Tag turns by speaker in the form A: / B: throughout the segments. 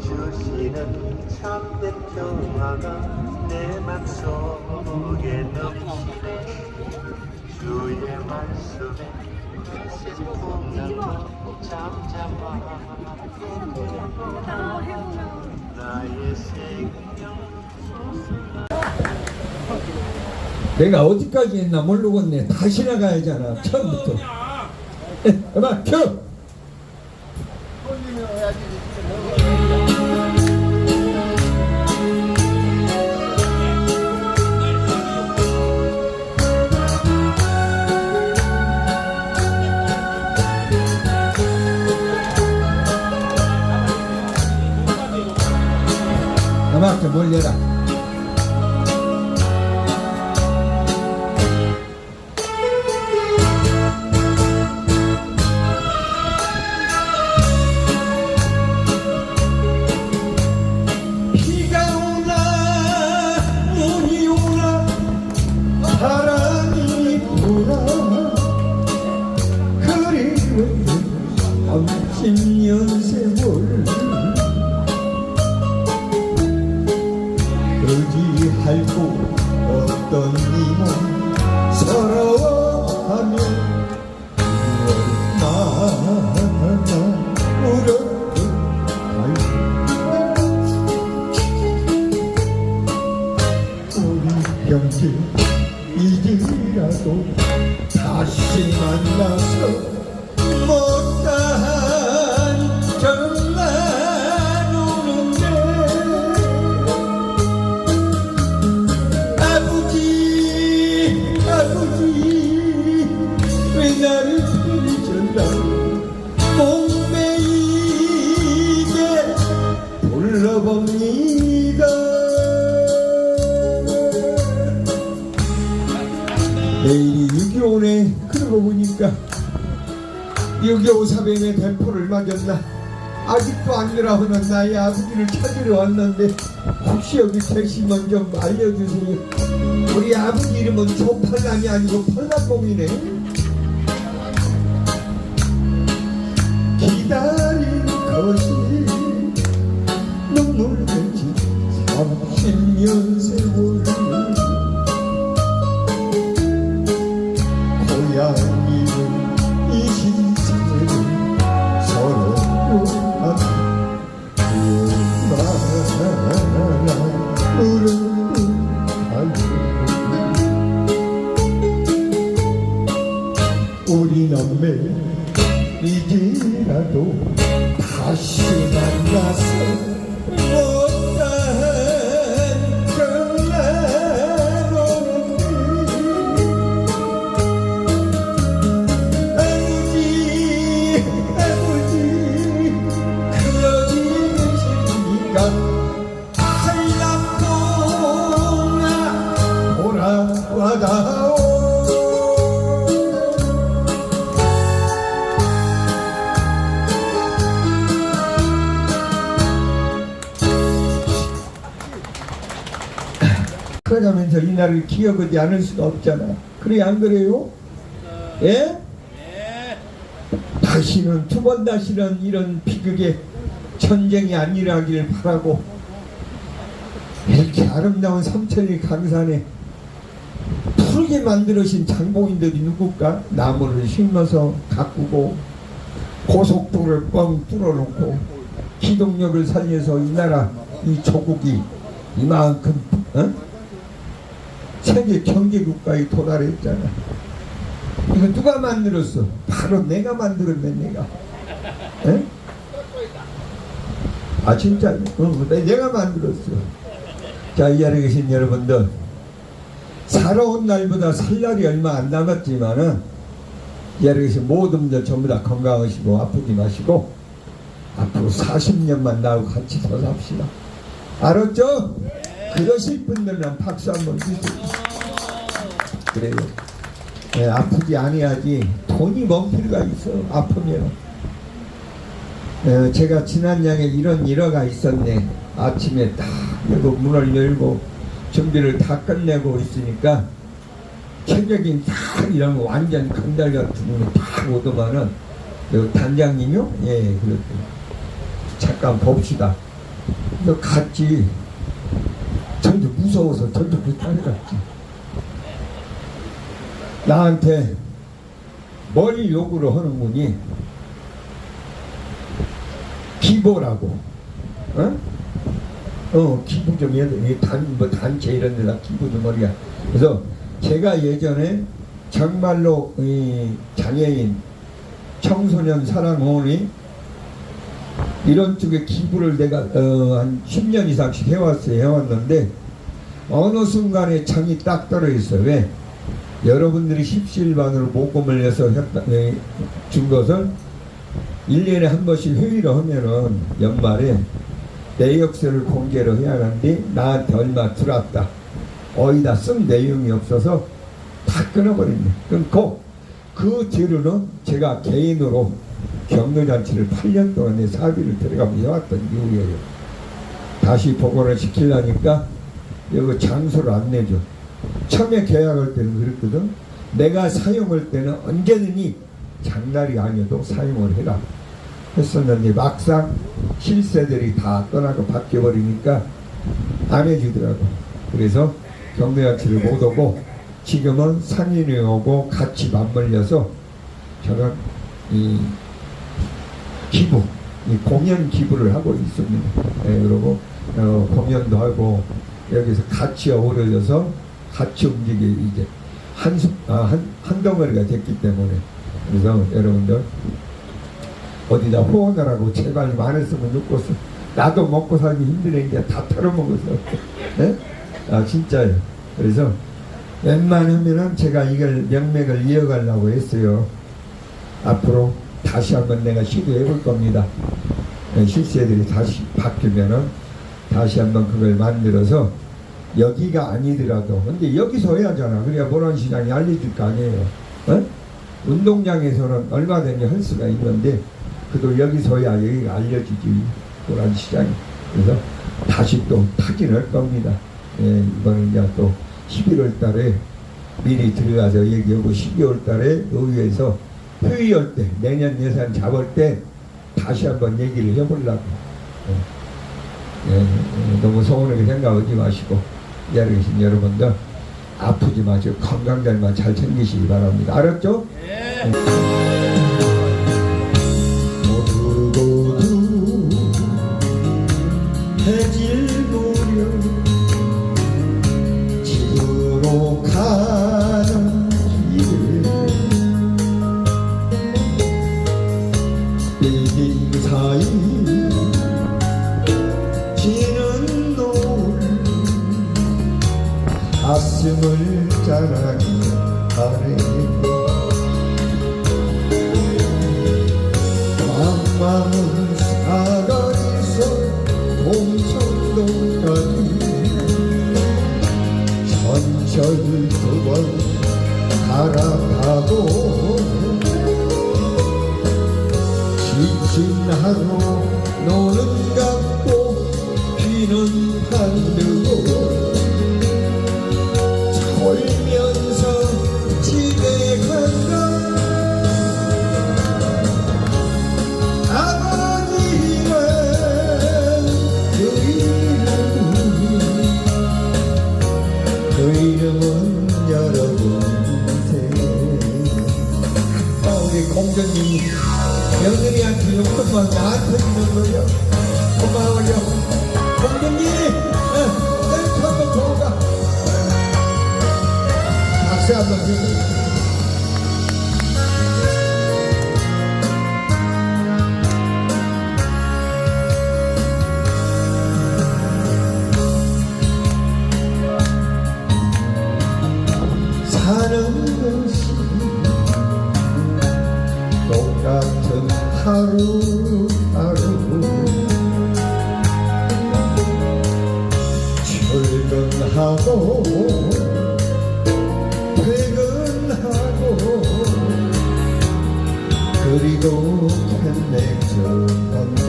A: 주시는 참된 평화가 내 맘속에 넘치네 주의 말씀에 슬픔도 잠잠하 나의 생명
B: 내가 어디까지 했나 모르겠네. 다시 나가야잖아. 처음부터. 에, 음악 켜! 음악 맞았나 아직도 안 일어나는 나의 아버지를 찾으러 왔는데 혹시 여기 계시면 좀 알려주세요. 우리 아버지 이름은 조팔남이 아니고 팔남봉이네. 기다린 것이 눈물 맺힌 30년 세월 그러면서 이 날을 기억하지 않을 수가 없잖아 그래 안 그래요? 예? 다시는 두 번 다시는 이런 비극의 전쟁이 안 일어나기를 바라고 이렇게 아름다운 삼천리 강산에 푸르게 만들어진 장봉인들이 누굴까? 나무를 심어서 가꾸고 고속도로를 뻥 뚫어놓고 기동력을 살려서 이 나라 이 조국이 이만큼 어? 세계 경제국가에 도달했잖아. 이거 누가 만들었어? 바로 내가 만들었네 내가. 에? 아 진짜 어, 내- 내가 만들었어. 자이 자리에 계신 여러분들 살아온 날보다 살 날이 얼마 안 남았지만은 이 자리에 계신 모든 분들 전부 다 건강하시고 아프지 마시고 앞으로 40년만 나하고 같이 더 삽시다. 알았죠? 그러실 분들은 박수 한번 주세요. 그래요. 예, 아프지 아니하지 돈이 뭔 필요가 있어 아프면 어, 제가 지난 양에 이런 일화가 있었네 아침에 딱 열고 문을 열고 준비를 다 끝내고 있으니까 체격인 딱 이런 거 완전 건달 같은 분이 딱 오더만은 그 단장님이요? 예 그렇죠 잠깐 봅시다 너 갔지. 전부 무서워서 전부 그 따라갔지. 나한테 뭘 요구를 하는 분이 기보라고. 어? 어, 기부 좀 해야 돼. 단, 뭐 단체 이런 데다 기부 좀 머리야. 그래서 제가 예전에 정말로 이 장애인 청소년 사랑원이 이런 쪽에 기부를 내가 어, 한 10년 이상씩 해왔어요. 해왔는데 어느 순간에 창이 딱 떨어졌어요. 왜? 여러분들이 십시일반으로 모금을 해서 에, 준 것을 1년에 한 번씩 회의를 하면은 연말에 내역서를 공개를 해야 하는데 나한테 얼마 들어왔다. 어디다 쓴 내용이 없어서 다 끊어버렸네. 끊고 그 뒤로는 제가 개인으로 격려잔치를 8년 동안 내 사비를 들어가면서 해왔던 이유예요. 다시 복원을 시키려니까 여기 장소를 안 내줘. 처음에 계약할 때는 그랬거든. 내가 사용할 때는 언제든지 장날이 아니어도 사용을 해라. 했었는데 막상 실세들이 다 떠나고 바뀌어버리니까 안 해주더라고. 그래서 경매잔치를 못 오고 지금은 상인이 오고 같이 맞물려서 저는 이 기부, 이 공연 기부를 하고 있습니다. 예, 그리고 어, 공연도 하고 여기서 같이 어우러져서 같이 움직이 이제 한, 수- 아, 한, 한 덩어리가 됐기 때문에 그래서 여러분들 어디다 후원하라고 제발 많았으면 좋겠어. 나도 먹고 살기 힘드니까 다 털어먹어서. 네? 아, 진짜요. 그래서 웬만하면은 제가 이걸 명맥을 이어가려고 했어요. 앞으로 다시 한번 내가 시도해 볼 겁니다. 네, 실세들이 다시 바뀌면은 다시 한번 그걸 만들어서 여기가 아니더라도 근데 여기서 해야잖아. 그래야 모란시장이 알려줄 거 아니에요. 어? 운동장에서는 얼마든지 할 수가 있는데 그래도 여기서야 여기가 알려지지 모란시장이. 그래서 다시 또 타진할 겁니다. 예, 이번에 이제 또 11월 달에 미리 들어가서 얘기하고 12월 달에 의회에서 회의할 때 내년 예산 잡을 때 다시 한번 얘기를 해보려고. 예, 예, 예, 너무 서운하게 생각하지 마시고 이 자리에 계신 여러분들 아프지 마시고 건강잘만 잘 챙기시기 바랍니다. 알았죠? 모 비는 하루하루 출근하고 퇴근하고 그리고 편맥전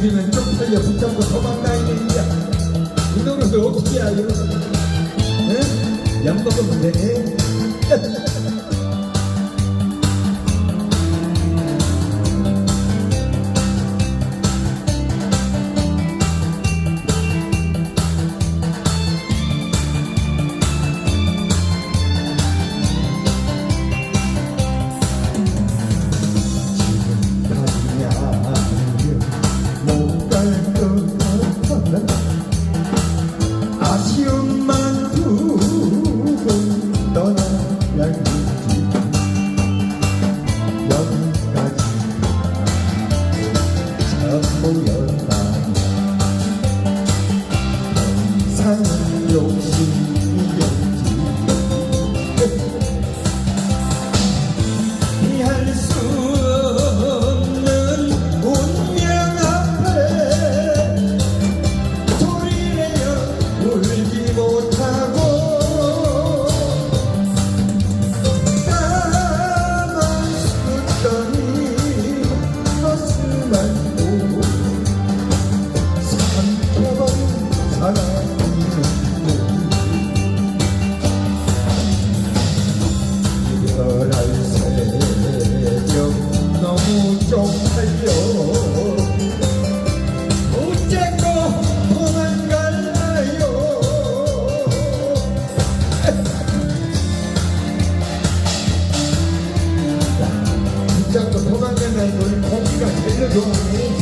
B: 이기는 쪽팔려 붙잡고 도망다니는 이야 이 노릇을 어떻게 알려 예? 양복은 되네 love. 내 몸이 몸이 달려줘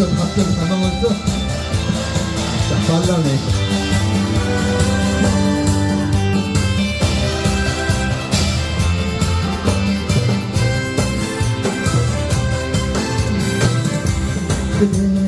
B: 밥좀 다 먹었어? 자, 빨라내. 그대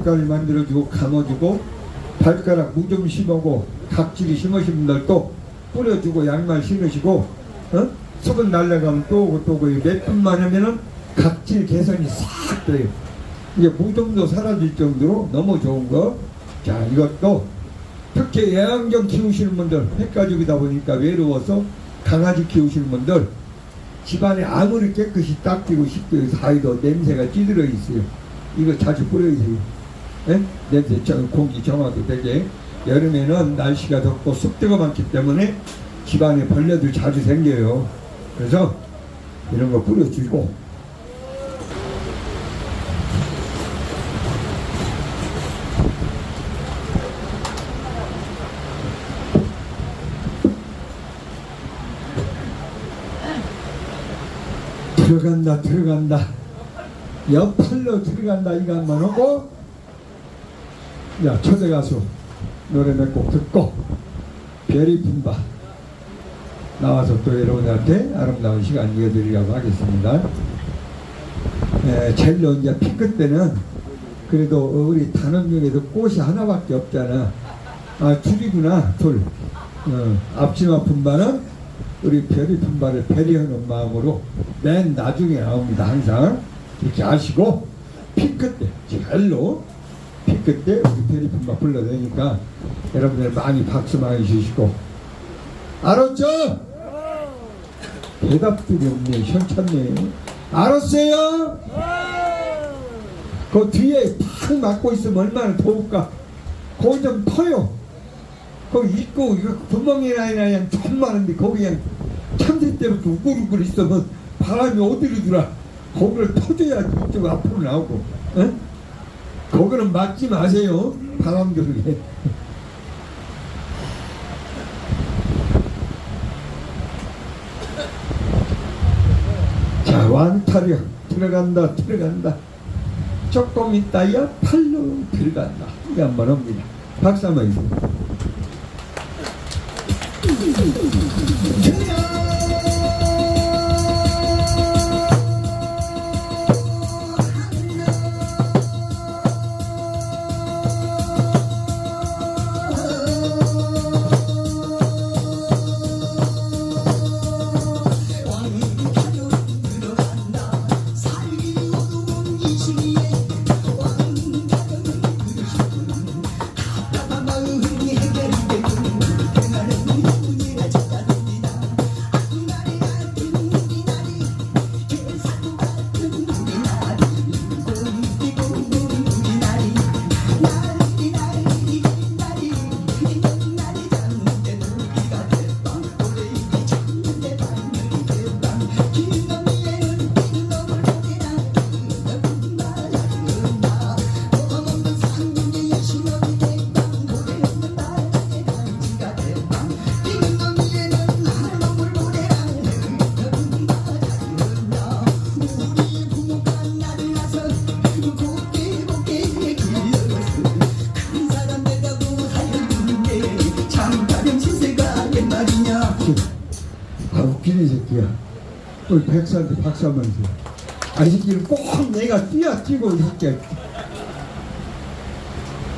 B: 보석가를 만들어주고 감아주고 발가락 무좀 심어고 각질이 심으신 분들도 뿌려주고 양말 신으시고 어? 수분 날라가면 또 오고 또 오고 몇 분만 하면은 각질 개선이 싹 돼요 이게 무좀도 사라질 정도로 너무 좋은 거. 자, 이것도 특히 애완견 키우시는 분들, 폐가족이다 보니까 외로워서 강아지 키우시는 분들, 집안에 아무리 깨끗이 닦이고 씻고 사이도 냄새가 찌들어 있어요. 이거 자주 뿌려주세요. 예? 냄새, 저- 공기 정화도 되게. 여름에는 날씨가 덥고 습도가 많기 때문에 집안에 벌레도 자주 생겨요. 그래서 이런 거 뿌려주고 들어간다 들어간다 옆팔로 들어간다 이거 한번 하고 야 초대 가수. 노래 몇 곡 듣고 별이 품바. 나와서 또 여러분한테 아름다운 시간 이어드리려고 하겠습니다. 에, 첼로 이제 피크 때는 그래도 우리 단원 중에서 꽃이 하나밖에 없잖아. 아 둘이구나 둘. 어, 앞치마 품바는 우리 별이 품바를 배려하는 마음으로 맨 나중에 나옵니다 항상. 이렇게 아시고 피크 때 첼로 피크 때 우리 품바 불러내니까 여러분들 많이 박수 많이 주시고 알았죠? 대답들이 없네 현찮네 알았어요? 그 뒤에 탁 막고 있으면 얼마나 더울까 거기 좀 터요 거기 있고 이거 구멍이나 그냥 좀 많은데 거기 그냥 참새 때부터 우글우글 있으면 바람이 어디로 들어 거기를 터줘야지 이쪽 앞으로 나오고 응?
C: 거기는 맞지 마세요. 바람 들게. 자, 완타력 들어간다, 들어간다. 조금 있다야 팔로 들어간다. 이게 한번 옵니다. 박수 한번 주세요. 우리 백사한테 박수 한번 주세요. 아, 이 새끼를 꼭 내가 뛰어 뛰고, 이 새끼야.